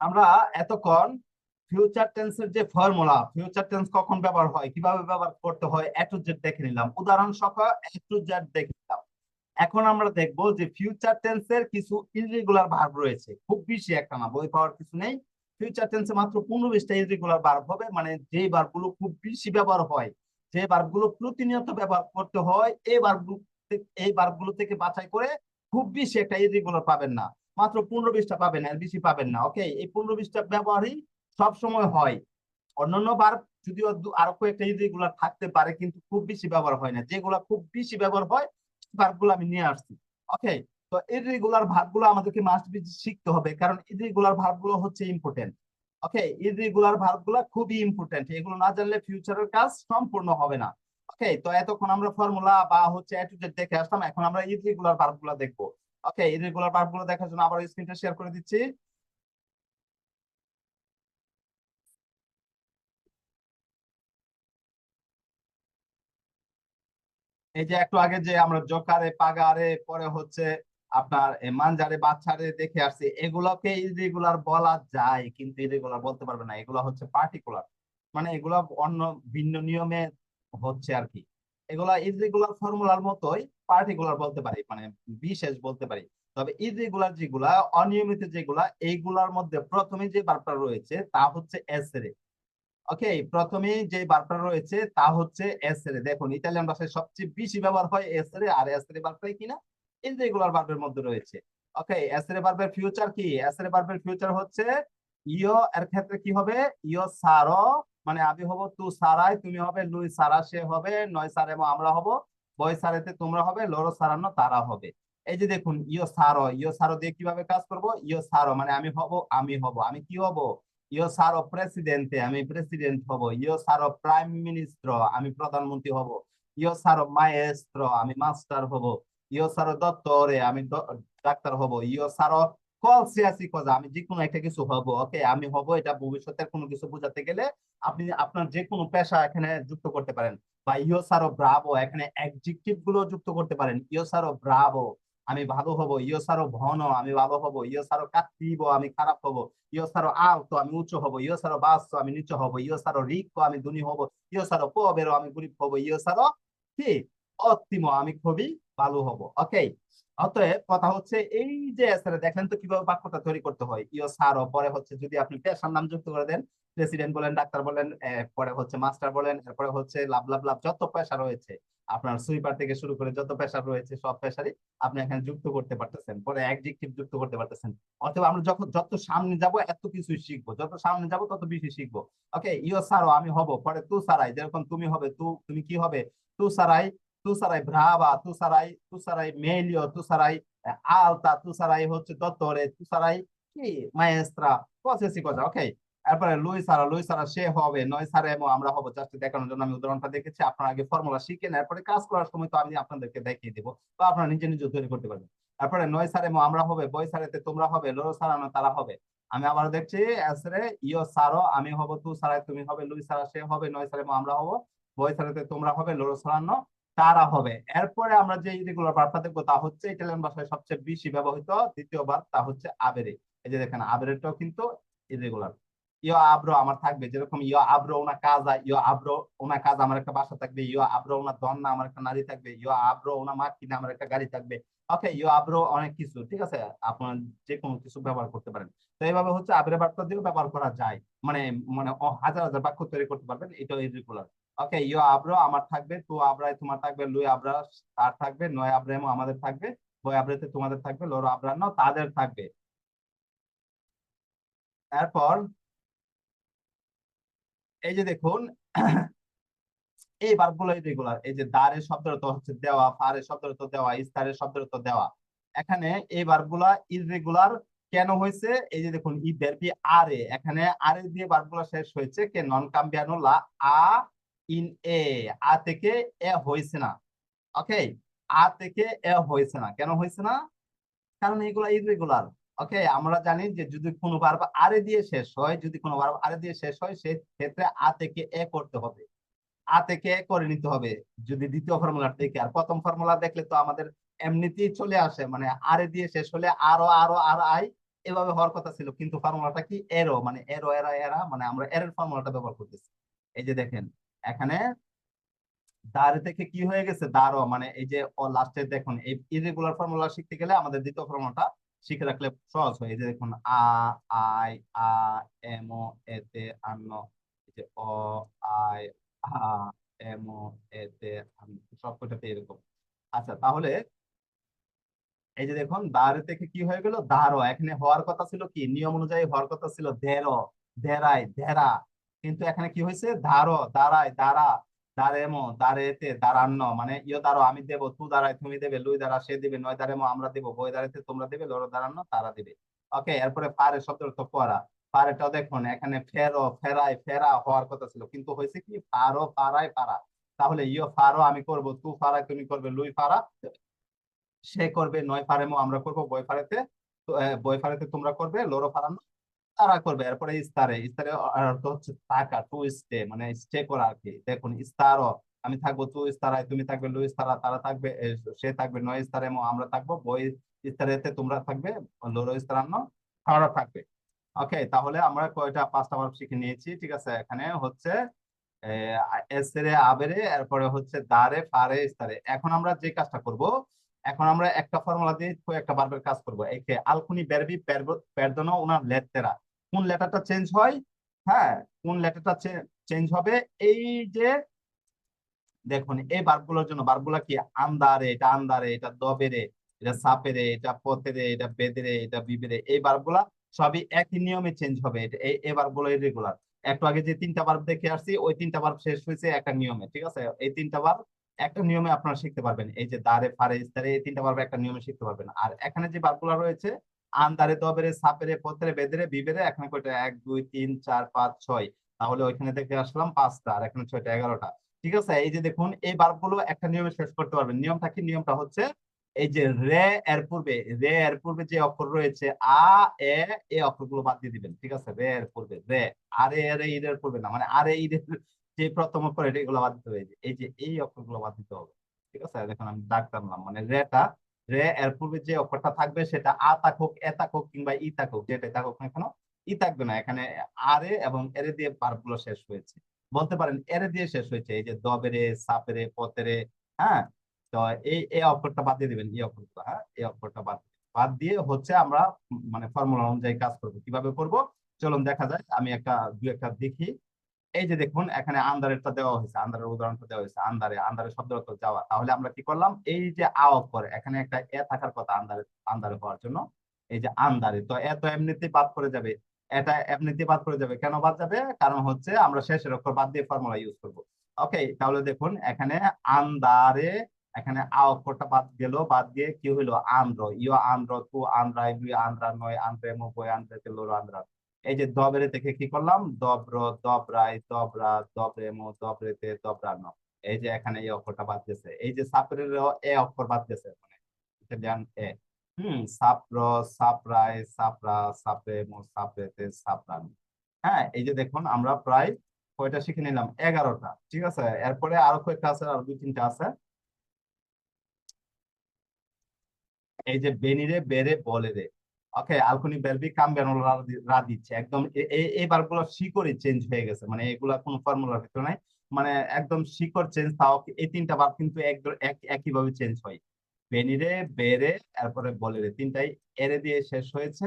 আমরা এতক্ষণ ফিউচার টেন্সের যে ফর্মুলা ফিউচার টেন্স কখন ব্যবহার হয়, কীভাবে ব্যবহার করতে হয় এ টু জেড দেখে নিলাম। উদাহরণ সহ এ টু জেড দেখে নিলাম। এখন আমরা দেখব যে ফিউচার টেন্সের কিছু ইররেগুলার ভার্ব রয়েছে। খুব বেশি একটা না, বই পাওয়ার কিছু নেই। ফিউচার টেন্সে মাত্র পনেরো বিশটা ইররেগুলার ভার্ব হবে মানে যে ভার্বগুলো খুব বেশি ব্যবহার হয়, যে ভার্বগুলো প্রতিনিয়ত ব্যবহার করতে হয়, এই ভার্বগুলো এই ভার্বগুলো থেকে বাছাই করে খুব বেশি একটা ইররেগুলার পাবেন না। মাত্র পনেরো বিশটা পাবেন এর বেশি পাবেন না ওকে এই পনেরো বিশটা ব্যবহারই সব সময় হয়। অন্যান্য বার যদিও আরও কয়েকটা ইররেগুলার থাকতে পারে, কিন্তু খুব বেশি ব্যবহার হয় না। যেগুলা খুব বেশি ব্যবহার হয় ভার্বগুলো আমি নিয়ে আসছি ওকে তো ইররেগুলার ভার্বগুলো আমাদেরকে মাস্ট বি শিখতে হবে, কারণ ইররেগুলার ভার্বগুলো হচ্ছে ইম্পর্টেন্ট ওকে ইররেগুলার ভার্বগুলো খুবই ইম্পর্টেন্ট এগুলো না জানলে ফিউচারের কাজ সম্পূর্ণ হবে না ওকে তো এতক্ষণ আমরা ফর্মুলা বা হচ্ছে জেড দেখে আসলাম, এখন আমরা ইররেগুলার ভার্বগুলো দেখব। ওকে ইররেগুলার ভার্বগুলো দেখার জন্য আবার স্ক্রিনটা শেয়ার করে দিচ্ছি। এই যে একটু আগে যে আমরা জোকারে, পাগারে, পরে হচ্ছে আপনার মানজারে, বাচ্চারে দেখে আসছি, এগুলোকে ইরেগুলার বলা যায়, কিন্তু ইরেগুলার বলতে পারবে না, এগুলো হচ্ছে পার্টিকুলার মানে এগুলো অন্য ভিন্ন নিয়মে হচ্ছে আর কি। এগুলা ইরেগুলার ফর্মুলার মতোই পার্টিকুলার বলতে পারি মানে বিশেষ বলতে পারি। তবে ইরেগুলার যেগুলা অনিয়মিত যেগুলা, এইগুলার মধ্যে প্রথমে যে বার্বটা রয়েছে তা হচ্ছে এসরে ওকে প্রথমে যে বার্বটা রয়েছে তা হচ্ছে এসরে দেখুন, ইতালিয়ান ভাষায় সবচেয়ে বেশি ব্যবহার হয় এসরে আর এসরে বার্বটাই কিনা? ইনরেগুলার ভার্বের মধ্যে রয়েছে। ওকে এসরে ভার্বের ফিউচার কি? এসরে ভার্বের ফিউচার হচ্ছে ইও এর ক্ষেত্রে কি হবে? ইও সারো মানে আমি হব তু সারাই তুমি হবে লুই সারা, সে হবে নয় সারে আমরা হব বয় সারেতে তোমরা হবে, লরো সারানো তারা হবে। এই যে দেখুন ইও সারো ইও সারো দিয়ে কীভাবে কাজ করব? ইও সারো মানে আমি হব আমি হব। আমি কি হব? ইও সারো প্রেসিডেন্টে আমি প্রেসিডেন্ট হব। ইও সারো প্রাইম মিনিস্টার আমি প্রধানমন্ত্রী হব। ইও সারো মায়েস্ট্র আমি মাস্টার হব। ইও সারো দত্তরে আমি ডাক্তার হব। ইও সারো কলসিয়াসি কথা আমি যে কোনো একটা কিছু হব ওকে আমি হব এটা ভবিষ্যতের কোনো কিছু বোঝাতে গেলে আপনি আপনার যে কোনো পেশা এখানে যুক্ত করতে পারেন। বা ইও সারো ব্রাভো, এখানে অ্যাডজেক্টিভগুলো যুক্ত করতে পারেন। ইও সারো ব্রাভো, আমি ভালো হব। ইও সারো ঘন, আমি ভালো হব। ইও সারো কাত্তিব, আমি খারাপ হব। ইও সারো আলতো, আমি উচ্চ হব। ইও সারো বাস্ত আমি নিচু হব। ইও সারো রিক্কো, আমি ধনী হব। ইও সারো পোবেরো আমি গরিব হব। ইও সারো কি? অত্তিম, আমি খুবই ভালো হব। ওকে অতএব কথা হচ্ছে এই যে দেখেন তো কীভাবে বাক্যটা তৈরি করতে হয়। ইও সারো পরে হচ্ছে যদি আপনি পেশার নাম যুক্ত করে দেন প্রেসিডেন্ট বলেন ডাক্তার বলেন পরে হচ্ছে মাস্টার বলেন এরপরে হচ্ছে লাভ লাভ লাভ যত পেশা রয়েছে আপনার সুইপার থেকে শুরু করে যত পেশা রয়েছে সব পেশারই আপনি এখানে যুক্ত করতে পারতেছেন পরে অ্যাডজেক্টিভ যুক্ত করতে পারতেছেন। অথবা আমরা যখন যত সামনে যাব এত কিছু শিখব যত সামনে যাব তত বেশি শিখব। ওকে ইও সারো আমি হব পরে তু সারাই যেরকম তুমি হবে তু তুমি কি হবে? তু সারাই sarai brava, tu sarai, tu sarai meglio, tu sarai eh, alta, tu sarai হচ্ছে dottore, tu sarai কি? maestra, qualsiasi cosa, ok? এরপরে লুই সারা লুই সারা সে হবে, নয় সারা এবং আমরা হব জাস্ট দেখানোর জন্য আমি উদাহরণটা দেখেছি, আপনারা আগে ফর্মুলা শিখেন এরপরে কাজ করার সময় তো আমি আপনাদেরকে দেখিয়ে দিব বা আপনারা নিজে নিজে তৈরি করতে পারবেন। তারপরে নয় সারে আমরা হবে বই সারেতে তোমরা হবে লোরো সারানো তারা হবে। আমি আবার দেখছি এসরে ইও সারো, আমি হব তু সারাই তুমি হবে লুই সারা, সে হবে, নয় সারে আমরা হব বই সারেতে তোমরা হবে লোরো সারানো তারা হবে। এরপরে আমরা যে ইরেগুলার ভার্বটা দেখব তা হচ্ছে ইটালিয়ান ভাষায় সবচেয়ে বেশি ব্যবহৃত দ্বিতীয় ভার্ব তা হচ্ছে আবেরে। এই যে দেখেন আবেরেটাও কিন্তু ইরেগুলার ইয়ো আব্রো আমার থাকবে, যেরকম আব্রো ওনা কাজা আব্রো ওনা কাজ আমার একটা বাসা থাকবে আব্রো ওনা আমার একটা নারী থাকবে আব্রো ওনা মা কিনা আমার একটা গাড়ি থাকবে। ওকে ইয়ো আব্রো অনেক কিছু, ঠিক আছে? আপনার যে কোনো কিছু ব্যবহার করতে পারেন। তো এইভাবে হচ্ছে বার্তা দিয়েও ব্যবহার করা যায়। মানে মানে হাজার হাজার বাক্য তৈরি করতে পারবেন ইরেগুলার ওকে ইয়ো আব্রো আমার থাকবে, তো তোমার থাকবে, লুই আব্রা তার থাকবে, নয় আব্রাহিম আমাদের থাকবে বই তোমাদের থাকবে, লোরো আব্রান্ন তাদের থাকবে। এরপর এই যে দেখুন, এই বার্বগুলো রেগুলার এই যে দারের শব্দের অর্থ হচ্ছে দেওয়া, ফারের শব্দের অর্থ দেওয়া ইস্তারের শব্দের অর্থ দেওয়া। এখানে এই বার্বগুলা ইররেগুলার কেন হয়েছে? এই যে দেখুন, ই ভার্বি আরে এখানে আরে দিয়ে বার্বগুলা শেষ হয়েছে কে? নন কাম্বিয়ানো লা আ ইন এ আ থেকে এ হয়েছে না। ওকে আ থেকে এ হয়েছে না। কেন হয়েছে না? কারণ এগুলা ইররেগুলার ওকে, আমরা জানি যে যদি কোনো ভার্ব আরে দিয়ে শেষ হয়, যদি কোনো ভার্ব আরে দিয়ে শেষ হয় সেই ক্ষেত্রে আ থেকে এ করতে হবে। আ থেকে এ করে নিতে হবে। যদি দ্বিতীয় ফর্মুলা থেকে, আর প্রথম ফর্মুলা দেখলে তো আমাদের এমনিতেই চলে আসে মানে আরে দিয়ে শেষ হলে আরও আরও, আর, আই, এভাবে হওয়ার কথা ছিল। কিন্তু ফর্মুলাটা কি? এরো মানে এরো এরা এরা মানে আমরা এরর ফর্মুলাটা ব্যবহার করতেছি। এই যে দেখেন, এখানে দাঁড়ে থেকে কি হয়ে গেছে? দাঁড়ো মানে এই যে লাস্টে দেখুন, এই ইরেগুলার ফর্মুলা শিখতে গেলে আমাদের দ্বিতীয় ফর্মুলাটা শিখে রাখলে সহজ হয়। এই যে দেখুন, আ, আই, আ, এম, ও এতে আন্ন যে অ, আই, আ, এম, ও এতে সবকটাতে এরকম। আচ্ছা তাহলে এই যে দেখুন দাঁড়ে থেকে কি হয়ে গেল? দার এখানে হওয়ার কথা ছিল কি? নিয়ম অনুযায়ী হওয়ার কথা ছিল ধেরো ধেরাই ধেরা কিন্তু এখানে কি হয়েছে? ধারো দাঁড়ায় দাঁড়া দাঁড়েমো দাঁড়েতে দাঁড়ান্ন মানে ইয় দাঁড়ো আমি দেবো, তু দাঁড়ায়, তুমি দেবে, লুই দাঁড়া সে দিবে, নয় দাঁড়েমো আমরা দেবো, বই দাঁড়াইতে তোমরা দেবে, লড়ো দাঁড়ান্ন তারা দিবে। ওকে, এরপরে পারে শব্দ অর্থ পড়া। পারেটাও দেখুন, এখানে ফেরো ফেরাই ফেরা হওয়ার কথা ছিল। কিন্তু হয়েছে কি পারো পারায় পারা তাহলে ইয় ফারো আমি করব, তু ফারায় তুমি করবে, লুই ফারা। সে করবে, নয় ফারেমো আমরা করব, বই ফারেতে। বই ফারেতে তোমরা করবে লোরো ফারানো তারা করবে। এরপরে ইস্তারে। ইস্তারে অর্থ হচ্ছে থাকা টু স্টে মানে স্টে করা আর কি। দেখুন ইস্তারো আমি থাকব তু ইস্তারায়, তুমি থাকবে লু ইস্তারা, তারা থাকবে সে থাকবে নয় ইস্তারেমো আমরা থাকব, বই ইস্তারেতে তোমরা থাকবে, লোরো ইস্তারান্ন তারা থাকবে। ওকে, তাহলে আমরা কয়টা, পাঁচটা ভার্ব শিখে নিয়েছি, ঠিক আছে? এখানে হচ্ছে এসরে, আবেরে, এরপরে হচ্ছে দারে, ফারে, ইস্তারে। এখন আমরা যে কাজটা করব, এখন আমরা একটা ফর্মুলা দিয়ে একটা ভার্বের কাজ করব। একে, আলকুনি, বেরবি পেরদনো ওনার লেটেরা কোন লেটারটা চেঞ্জ হয়? হ্যাঁ কোন লেটারটা চেঞ্জ হবে? এই যে, দেখুন, এই বার্বগুলোর জন্য বার্বগুলা কি? আন্দারে এটা আন্দারে এটা দবেরে, এটা সাপেরে, এটা পথেরে, এটা বেদেরে, এটা বিবেরে, এই বার্বগুলা সবই একই নিয়মে চেঞ্জ হবে। এটা, এই রেগুলার একটু আগে যে তিনটা বার্ব দেখে আসছি, ওই তিনটা বার্ব শেষ হয়েছে একটা নিয়মে, ঠিক আছে? এই তিনটা বার্ব একটা নিয়মে আপনারা শিখতে পারবেন। এই যে দারে ফারে, ইস্তারে, এই তিনটা বার্ব একটা নিয়মে শিখতে পারবেন। আর এখানে যে বার্বগুলো রয়েছে আন্দারে দবেরে সাপেরে পথেরে বেদেরে, বিবেরে, এখানে কয়টা? এক, দুই, তিন, চার, পাঁচ, ছয়। তাহলে ওইখানে থেকে আসলাম পাঁচটা, আর এখানে ছয়টা, এগারোটা। ঠিক আছে? এই যে দেখুন, এই বার্বগুলো একটা নিয়মে শেষ করতে পারবেন। নিয়মটা কি? নিয়মটা হচ্ছে এই যে রে, এর পূর্বে, রে, এর পূর্বে যে অক্ষর রয়েছে, আ, এ এই অক্ষরগুলো বাদ দিয়ে দিবেন। ঠিক আছে? রে, এর পূর্বে, রে। আর, এ এর এর পূর্বে না মানে আর, এ এর যে প্রথম অক্ষর, এটা এগুলো বাদ দিতে হবে। এই যে এই অক্ষরগুলো বাদ দিতে হবে। ঠিক আছে? দেখুন, আমি দাগ টানলাম মানে রেটা রে, এর পূর্বে যে অক্ষরটা থাকবে সেটা আ থাকুক এ থাকুক কিংবা ই থাকুক যেটা থাকুক না কেন, ই থাকবে না। এখানে আরে এবং এরে দিয়ে বার্বগুলো শেষ হয়েছে। বলতে পারেন এরে দিয়ে শেষ হয়েছে, এই যে দবেরে সাপেরে পতেরে হ্যাঁ? তো এই এই অক্ষরটা বাদ দিয়ে দিবেন এই অক্ষরটা হ্যাঁ? এই অক্ষরটা বাদ বাদ দিয়ে হচ্ছে আমরা মানে ফর্মুলা অনুযায়ী কাজ করব। কীভাবে করব? চলুন দেখা যায় আমি একটা, দু একটা দেখি। এই যে দেখুন, এখানে আন্দারেরটা দেওয়া হয়েছে আন্দারের উদাহরণটা দেওয়া হয়েছে আন্দারে আন্দারে শব্দ অর্থ যাওয়া। তাহলে আমরা কি করলাম? এই যে আ অক্ষর এখানে একটা এ থাকার কথা আন্দারে আন্দারে হওয়ার জন্য। এই যে আন্দারে তো এ তো এমনিতেই বাদ করে যাবে। এটা এমনিতেই বাদ করে যাবে। কেন বাদ যাবে? কারণ হচ্ছে আমরা শেষের অক্ষর বাদ দিয়ে ফর্মুলা ইউজ করব। ওকে তাহলে দেখুন, এখানে আন্দারে এখানে আ অক্ষরটা বাদ গেল, বাদ দিয়ে কি হইল? আন্দ্র। ইয় আন্দ্র, তু আন্দ্রাই দুই আন্দ্রা, নয় আন্দ্রে, মো বই আন্দ্রে লোর আন্দ্রা। এই যে দবেরে থেকে কি করলাম? দব্র, দবরাই, দবরা দবরে মো দবরেতে দবরান্ন এই যে এখানে এই অক্ষরটা বাদ গেছে। এই যে সাপরের এ অক্ষর বাদ গেছে মানে ধ্যান এ। হুম সাপ্র সাপরাই সাপরা সাপরে মো সাপরেতে সাপরান হ্যাঁ এই যে দেখুন, আমরা প্রায় কয়টা শিখে নিলাম? এগারোটা, ঠিক আছে? এরপরে আরও কয়েকটা আছে, আর দুই, তিনটা আছে। এই যে বেনিরে, বেরে বলে রে ওকে আলকুনি বেলবি কাম রা দিচ্ছে। একদম এই শিকড়ই চেঞ্জ হয়ে গেছে। মানে এগুলা কোনো ফর্মুলার ভিতরে নাই। মানে একদম শিকড় চেঞ্জ তাও এই তিনটা বার কিন্তু একই ভাবে চেঞ্জ হয়। বেনিরে বেরে, তারপরে বলে রে তিনটাই এরে দিয়ে শেষ হয়েছে।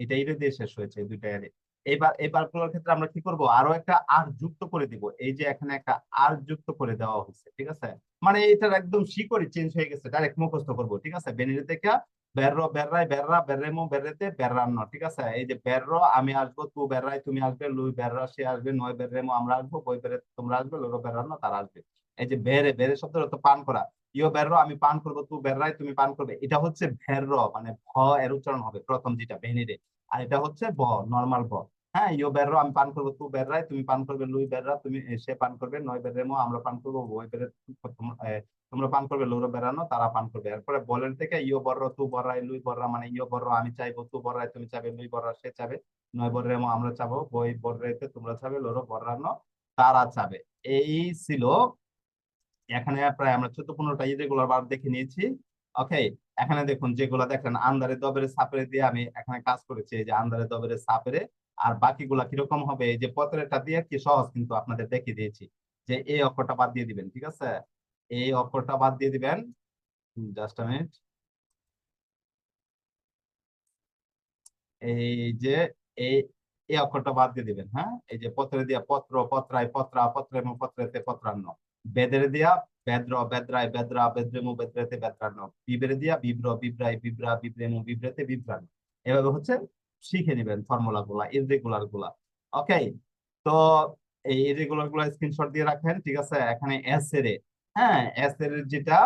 এটা এরে দিয়ে শেষ হয়েছে দুইটা এরে। এবার এই বারগুলোর ক্ষেত্রে আমরা কি করব? আরও একটা আর যুক্ত করে দিব। এই যে এখানে একটা আর যুক্ত করে দেওয়া হয়েছে, ঠিক আছে? মানে এটার একদম শিকড়ই চেঞ্জ হয়ে গেছে ডাইরেক্ট মুখস্থ করব, ঠিক আছে? বেনিরে থেকে বেররো বেররাই বেররা, বেররেমো, বেররেতে বেররান্ন, ঠিক আছে? এই যে বেররো, আমি আসব, তু বেররাই তুমি আসবে, লুই বেররা, সে আসবে, নয় বেররেমো, আমরা আসব, বই বেরে তোমরা আসবে, লোরো বেররান্ন, তারা আসবে। এই যে বেরে বেরে শব্দের তো পান করা। ইও বেররো, আমি পান করব, তু বেররাই তুমি পান করবে। এটা হচ্ছে ভেরর মানে ভ এর উচ্চারণ হবে প্রথম যেটা, বেনিরে। আর এটা হচ্ছে ব নর্মাল ব। হ্যাঁ ইও বেররো আমি পান করব, তু বেররাই তুমি পান করবে, লুই বেররা তুমি সে পান করবে, নয় বেররেমো আমরা পান করব বই বেরে তোমরা পান করবে, লৌর বেড়ানো, তারা পান করবে। এরপরে বলেন থেকে, ইয় বর্র তু বর্রাই লুই বর্রা মানে ইয় বর্র আমি চাইব, তু বর্রাই তুমি চাবে লুই বর্রা সে চাবে নয় বর্রে আমরা চাবো বই বর্রেতে তোমরা চাবে লৌর বর্রানো তারা চাবে এই ছিল, এখানে প্রায় আমরা চোদ্দ পনেরোটা ইরেগুলার বার দেখে নিয়েছি। ওকে এখানে দেখুন, যেগুলো দেখেন আন্দারে দবের সাপেরে দিয়ে আমি এখানে কাজ করেছি। যে আন্দারে দবেরে সাপেরে, আর বাকিগুলা কীরকম হবে? এই যে পত্রেরটা দিয়ে কি সহজ কিন্তু আপনাদের দেখিয়ে দিয়েছি যে এই অক্ষরটা বাদ দিয়ে দিবেন, ঠিক আছে? এই অক্ষরটা বাদ দিয়ে দিবেন। জাস্ট মিনিট এই যে, এই এই অক্ষরটা বাদ দিয়ে দিবেন হ্যাঁ? এই যে পত্রে দিয়া পত্র, পত্রায় পত্রা পত্রেম পত্রেতে পত্রান্ন। বেদের দিয়া বেদ্র, বেদ্রায় বেদ্রা, বেদ্রেমু, বেদ্রেতে বেদ্রান্ন। বিবেরে দিয়া বিব্র, বিব্রায় বিব্রা, বিব্রেমু, বিব্রেতে বিব্রান্ন। এভাবে হচ্ছে শিখে নিবেন ফর্মুলা গুলা ইররেগুলারগুলা ওকে, তো এই ইররেগুলারগুলা স্ক্রিনশট দিয়ে রাখেন, ঠিক আছে? এখানে এস এর হ্যাঁ? এস এর যেটা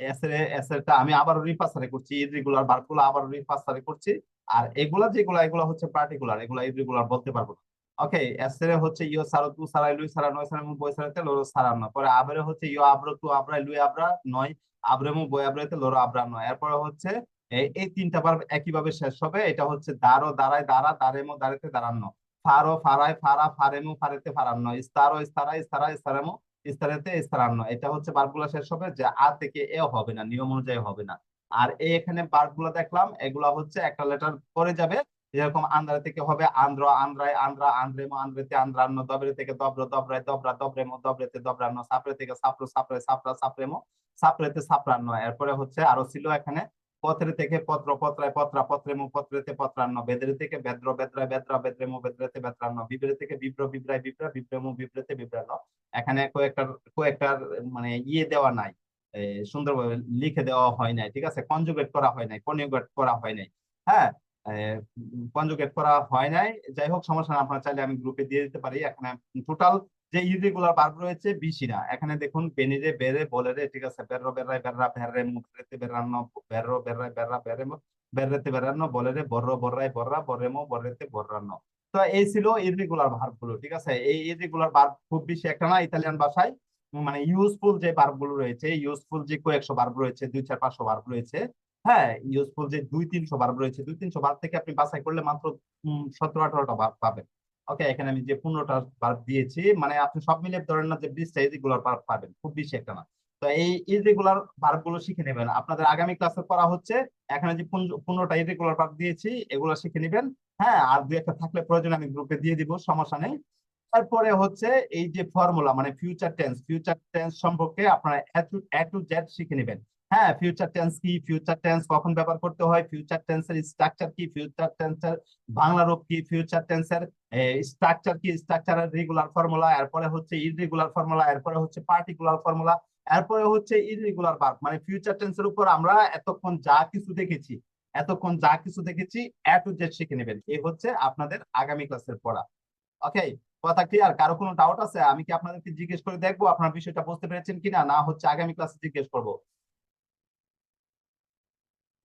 এস এর এস এরটা আমি আবার রিপাসারে করছি ইররেগুলার ভার্বগুলো আবার রিপাসারে করছি। আর এগুলা যেগুলা, এগুলা হচ্ছে পার্টিকুলার এগুলা ইররেগুলার বলতে পারব না। ওকে এস হচ্ছে ইও সারো তু সারাই লুই সারা নয় সারা মু, বই সারাতে লোরো সারা নয়। পরে আবরে হচ্ছে ইও আব্রো তু আব্রাই লুই, আব্রা নয় আব্রেমু বই আব্রাইতে লোরো আব্রা নয়। এরপরে হচ্ছে এই তিনটা বার একইভাবে শেষ হবে। এটা হচ্ছে দারো দাঁড়ায় দাঁড়া দাঁড়েমো দাঁড়াতে দাঁড়ানো ফারো ফারায় ফারা ফারেমু ফারেতে ফারান্ন ইস্তারো ইস্তারা ইস্তারা ইস্তারেমো ইস্তারেতে ইস্তারান্ন এটা হচ্ছে বারগুলা শেষ হবে, যে আ থেকে এ হবে না, নিয়ম অনুযায়ী হবে না। আর এই এখানে বারগুলা দেখলাম, এগুলা হচ্ছে একটা লেটার পরে যাবে। যেরকম আন্দ্রা থেকে হবে আন্দ্র, আন্দ্রায় আন্দ্রা আন্দ্রেমো আন্দ্রেতে আন্দ্রান্ন দবরে থেকে দব্র, দবরায় দবরা দবরেমো দবরেতে দবরান্ন সাপড়ে থেকে সাপড়ো, সাপড়ে, সাপড়া সাপড়েমো সাপড়েতে সাপড়ান্ন এরপরে হচ্ছে আরও ছিল এখানে পত্রে থেকে পত্র, পত্রায় পত্রা পত্রেমু পত্রেতে পত্রান্ন বেদরে থেকে বেদ্র, বেদ্রায় বেদ্রা বেদ্রেমু বেদ্রেতে বেদ্রান্ন বিবরে থেকে বিব্র, বিব্রায় বিব্রা বিব্রেমু বিব্রেতে বিব্রান্ন এখানে কয়েকটার কয়েকটার মানে ইয়ে দেওয়া নাই সুন্দরভাবে লিখে দেওয়া হয় নাই, ঠিক আছে? কনজুগেট করা হয় নাই, কনজুগেট করা হয় নাই হ্যাঁ? কনজুগেট করা হয় নাই। যাই হোক সমস্যা না, আপনারা চাইলে আমি গ্রুপে দিয়ে দিতে পারি। এখানে টোটাল যে ইরেগুলার ভার্ব রয়েছে, বেশি না। এখানে দেখুন, বেনিরে, বেরে, বলেরে, ঠিক আছে? বেরো, বেররায়, বেররা বেররে মুখরেতে, বেরান্ন, বেরো, বেররায়, বেররা বেরে বেররেতে বেরান্ন, বলেরে বর্র বর্রায়, বর্রা, বরেমো বর্রেতে বর্রান্ন তো এই ছিল ইরেগুলার ভার্বগুলো, ঠিক আছে? এই ইরেগুলার ভার্ব খুব বেশি একটা না ইতালিয়ান ভাষায়। মানে ইউজফুল যে ভার্বগুলো রয়েছে ইউজফুল যে কয়েকশো ভার্ব রয়েছে, দুই, চার, পাঁচশো ভার্ব রয়েছে হ্যাঁ ইউজফুল যে দুই তিনশো ভার্ব রয়েছে, দুই তিনশো ভার্ব থেকে আপনি বাছাই করলে মাত্র সতেরো, আঠারোটা ভার্ব পাবেন। ওকে এখানে আমি যে পনেরোটা ভার্ব দিয়েছি মানে আপনি সব মিলে ধরেন না যে বিশটা ইরেগুলার ভার্ব পাবেন, খুব বেশি একটা না। তো এই ইরেগুলার ভার্বগুলো শিখে নেবেন। আপনাদের আগামী ক্লাসে করা হচ্ছে, এখানে যে পনেরো- পনেরোটা ইরেগুলার ভার্ব দিয়েছি, এগুলো শিখে নেবেন। হ্যাঁ আর দুই একটা থাকলে প্রয়োজন, আমি গ্রুপে দিয়ে দিব, সমস্যা নেই। তারপরে হচ্ছে এই যে ফর্মুলা মানে ফিউচার টেন্স ফিউচার টেন্স সম্পর্কে আপনারা এ টু জেড শিখে নেবেন। হ্যাঁ ফিউচার টেন্স কি ফিউচার টেন্স কখন ব্যবহার করতে হয় ফিউচার টেন্সের স্ট্রাকচার কি ফিউচার টেন্সের বাংলা রূপ কি ফিউচার টেন্সের স্ট্রাকচার কি স্ট্রাকচারের রেগুলার ফর্মুলা এরপরে হচ্ছে ইররেগুলার ফর্মুলা এরপরে হচ্ছে পার্টিকুলার ফর্মুলা এরপরে হচ্ছে ইররেগুলার ভার্ব মানে ফিউচার টেন্সের উপর আমরা এতক্ষণ যা কিছু দেখেছি, এতক্ষণ যা কিছু দেখেছি এ টু জেড শিখে নেবেন। এই হচ্ছে আপনাদের আগামী ক্লাসের পড়া। ওকে কথা ক্লিয়ার কারও কোনো ডাউট আছে? আমি কি আপনাদেরকে জিজ্ঞেস করে দেখব? আপনার বিষয়টা বুঝতে পেরেছেন কিনা? না হচ্ছে আগামী ক্লাসে জিজ্ঞেস করব।